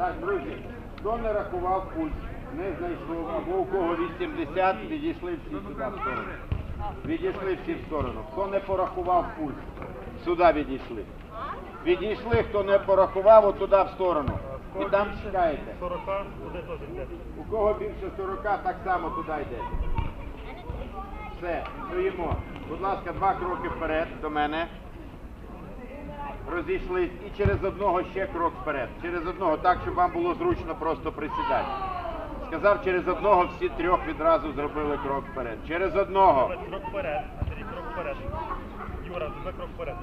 Так, друзі, хто не рахував пульс, не знайшов, або у кого 80, відійшли всі сюди в сторону. Відійшли всі в сторону. Хто не порахував пульс, сюди відійшли. Відійшли, хто не порахував, отуди в сторону. І там чекаєте. 40, туди теж йде. У кого більше 40, так само туди йде. Все, стоїмо. Будь ласка, два кроки вперед до мене. Розійшлись і через одного ще крок вперед. Через одного, так, щоб вам було зручно просто присідати. Сказав, через одного всі трьох відразу зробили крок вперед. Через одного. Крок вперед, Андрій, крок вперед. Юра, тебе крок вперед.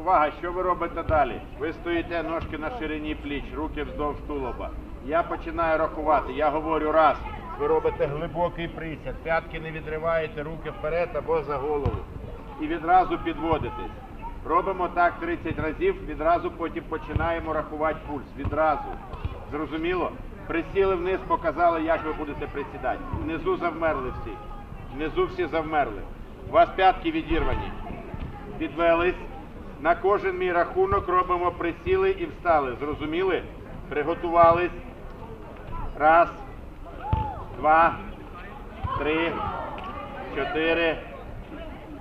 Увага, що ви робите далі? Ви стоїте ножки на ширині пліч, руки вздовж тулуба. Я починаю рахувати. Я говорю раз. Ви робите глибокий присяд, п'ятки не відриваєте, руки вперед або за голову. І відразу підводитесь. Робимо так 30 разів, відразу потім починаємо рахувати пульс. Відразу. Зрозуміло? Присіли вниз, показали, як ви будете присідати. Внизу завмерли всі. Внизу всі завмерли. У вас п'ятки відірвані. Підвелись. На кожен мій рахунок робимо присіли і встали. Зрозуміли? Приготувались. Раз, два, три, чотири,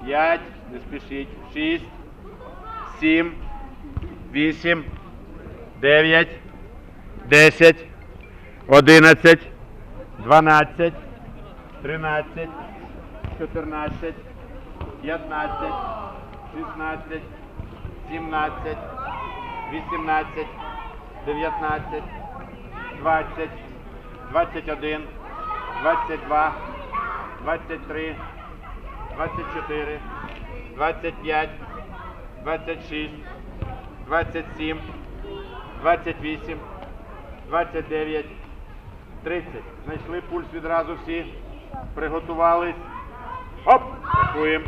п'ять, не спішіть, шість, сім, вісім, дев'ять, десять, одинадцять, дванадцять, тринадцять, чотирнадцять, п'ятнадцять, шістнадцять, сімнадцять, вісімнадцять, дев'ятнадцять, двадцять, двадцять один, двадцять два, двадцять три, двадцять чотири, двадцять п'ять, двадцять шість, двадцять сім, двадцять вісім, двадцять дев'ять, тридцять. Знайшли пульс відразу всі. Приготувались. Оп! Рахуємо.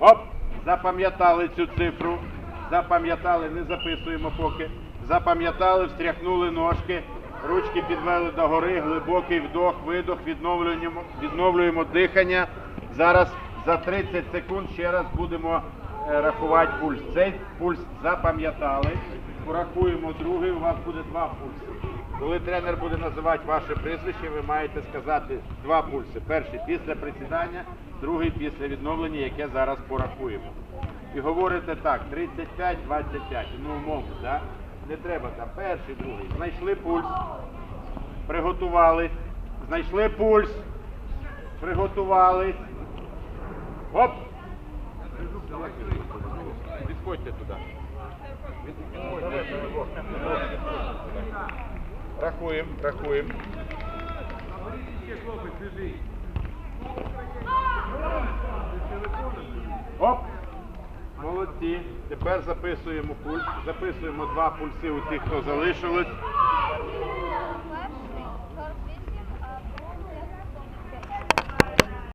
Оп! Запам'ятали цю цифру. Запам'ятали, не записуємо поки. Запам'ятали, встряхнули ножки, ручки підвели догори, глибокий вдох, видох, відновлюємо, відновлюємо дихання. Зараз за 30 секунд ще раз будемо е, рахувати пульс. Цей пульс запам'ятали. Порахуємо другий, у вас буде два пульси. Коли тренер буде називати ваше прізвище, ви маєте сказати два пульси. Перший після присідання, другий після відновлення, яке зараз порахуємо. І говорите так, 35, 25, ну умовно, да? не треба там перший, другий. Знайшли пульс, приготувались, знайшли пульс, приготувались. Оп! Відходьте туди. Рахуємо, рахуємо. Оп! Молодці. Тепер записуємо пульс. Записуємо два пульси у тих, хто залишились.